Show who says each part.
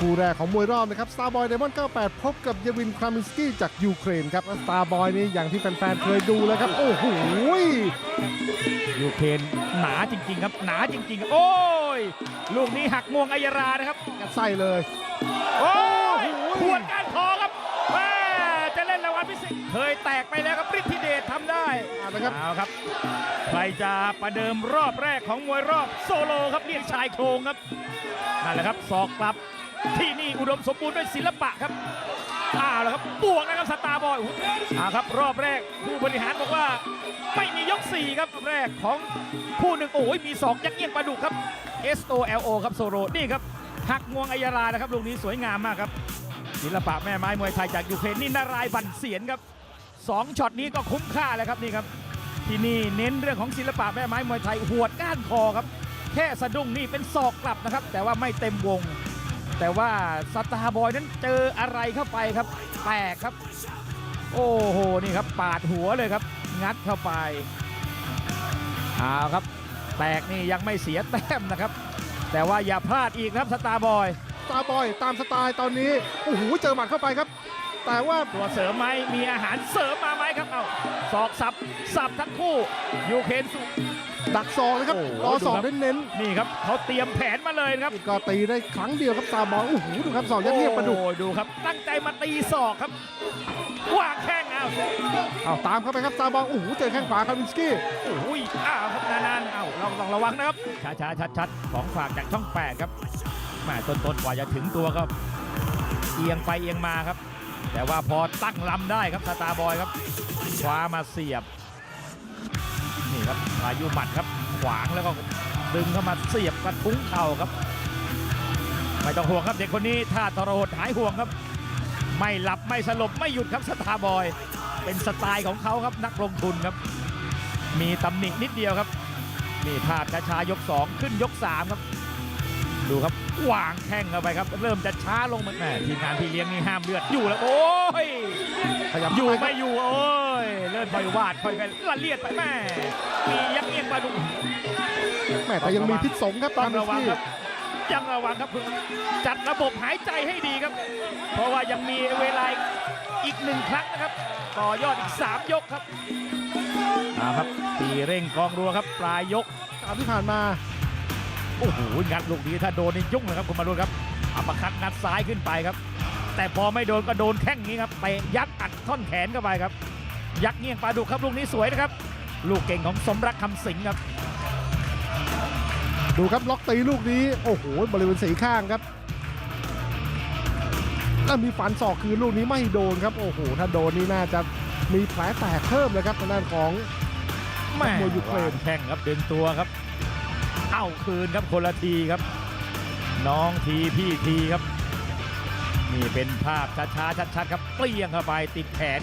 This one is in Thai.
Speaker 1: คู่แรกของมวยรอบนะครับ Starboy Diamond 98 พบกับเยวินครามินสกี้จากยูเครนครับ Starboy นี่อย่างที่แฟนๆเคยดูแล้วครับ โอ้โห
Speaker 2: ยูเครนหนาจริง ๆ ครับ หนาจริง ๆ โอ้ย ลูกนี้หักงวงอัยรานะครับ
Speaker 1: ยัดไส้เลย
Speaker 2: โอ้ย
Speaker 1: โอ้โห
Speaker 2: ขวนการคอครับแม่จะเล่นรางวัลพิเศษเคยแตกไปแล้วครับฤทธิเดชทำได้
Speaker 1: เอาละครับ
Speaker 2: เอาครับ ใครจะประเดิมรอบแรกของมวยรอบโซโลครับเรียกชายโครงครับนั่นแหละครับศอกกลับ ที่นี่อุดมสมบูรณ์ด้วยศิลปะครับอ้าวแล้วครับบวกนะครับสตาร์บอยอ้าครับรอบแรกผู้บริหารบอกว่า ไม่มียก4ครับแรกของคู่หนึ่งโอ้ยมีศอกยักเยียงปลาดุกครับ S O L O ครับโซโลนี่ครับหักงวงอัยรานะครับลูกนี้สวยงามมากครับศิลปะแม่ไม้มวยไทยจากยูเครนนี่นารายบันเสียนครับสองช็อตนี้ก็คุ้มค่าแล้วครับนี่ครับที่นี่เน้นเรื่องของศิลปะแม่ไม้มวยไทยหวดก้านคอครับ แค่สะดุ้งนี่เป็นศอกกลับนะครับ แต่ว่าไม่เต็มวง แต่ว่าสตาร์บอยนั้นเจออะไรเข้าไปครับ แตกครับ โอ้โห นี่ครับ ปาดหัวเลยครับ งัดเข้าไปเอาครับ แตกนี่ยังไม่เสียแต้มนะครับ แต่ว่าอย่าพลาดอีกครับสตาร์บอย
Speaker 1: Starboy ตามสไตล์ตอนนี้โอ้โหเจอหมัดเข้าไปครับ แต่ว่า
Speaker 2: ตัวเสริมไหมมีอาหารเสริมมาไหมครับเอาศอกสับสับทั้งคู่ยูเคนสุ
Speaker 1: ดักศอกนะครับ
Speaker 2: โอ้โห
Speaker 1: รอศอก
Speaker 2: ดูครับ
Speaker 1: เน้น
Speaker 2: นี่ครับเขาเตรียมแผนมาเลยนะครับ
Speaker 1: ๆก็ตีได้ครั้งเดียวครับ Starboy โอ้โหดูครับศอกยัดเยียดปลาดุก
Speaker 2: โอ้ดูครับ ตั้งใจมาตีศอกครับวางแข้งเอา
Speaker 1: เอาตามเข้าไปครับ Starboy โอ้โหเจอแข้งขวาครามินสกี้
Speaker 2: โอ้ยอ้าวครับนานๆเอาลองลองระวังนะครับช้าช้าชัดชัดๆของฝากจากช่อง8ครับแหม่ต้นต้นๆกว่าจะถึงตัวก็เอียงไปเอียงมาครับ แต่ว่าพอตั้งลำได้ครับสตาร์บอยครับคว้ามาเสียบนี่ ครับพายุหมัดครับ ขวางแล้วก็ดึงเข้ามาเสียบกระทุ้งเข่าครับ ไม่ต้องห่วงครับเด็กคนนี้ถ้าทรหดหายห่วงครับ ไม่หลับไม่สลบไม่หยุดครับสตาร์บอย เป็นสไตล์ของเขาครับนักลงทุนครับ มีตำหนินิดเดียวครับ นี่ภาพช้าๆยก 2 ขึ้นยก 3 ครับ ดูครับวางแข้งเข้าไปครับ เริ่มจะช้าลงเหมือนแม่ทีมงานพี่เลี้ยงนี่ห้ามเลือดอยู่แล้วโอ้ย
Speaker 1: ขยับ
Speaker 2: อยู่
Speaker 1: เข้าปค
Speaker 2: ไม่
Speaker 1: รับ
Speaker 2: อยู่โอ้ยเลื่อนปล่อยวาดค่อยไปละเลียดไปแม่มียักเอียงมาดู
Speaker 1: แม่แต่ยังมีพิษสงครับ
Speaker 2: ต้
Speaker 1: ค
Speaker 2: อ
Speaker 1: รางมิน
Speaker 2: ระ
Speaker 1: ส
Speaker 2: วัง
Speaker 1: กี้
Speaker 2: ครับยังระวังครับจัดระบบหายใจให้ดีครับ เพราะว่ายังมีเวลาอีกหนึ่งครั้งนะครับ ต่อยอดอีก 3 ยกครับเอาครับตีเร่งกองรัวครับปลายยก
Speaker 1: ตามที่ผ่านมา
Speaker 2: โอ้โหงัดลูกนี้ถ้าโดนนี่ยุ่งเลยครับคุณมารุนครับอัปเปอร์คัดงัดซ้ายขึ้นไปครับ แต่พอไม่โดนก็โดนแข้งนี้ครับเตะยัดอัดท่อนแขนเข้าไปครับ ยักเงี้ยงปลาดุกครับลูกนี้สวยนะครับ ลูกเก่งของสมรักคำสิงห์ครับ
Speaker 1: ดูครับล็อกตีลูกนี้โอ้โหบริเวณสีข้างครับแล้วมีฟันศอกคืนลูกนี้ไม่โดนครับโอ้โหถ้าโดนนี่น่าจะมีแผลแตกเพิ่มเลยครับทางด้านของ
Speaker 2: แม่
Speaker 1: มวยยูเครน
Speaker 2: วางแข้งครับดึงตัวครับ เอาคืนครับคนละทีครับ น้องทีพี่ทีครับ นี่เป็นภาพช้าๆชัดๆครับเปลี่ยงเข้าไปติดแขน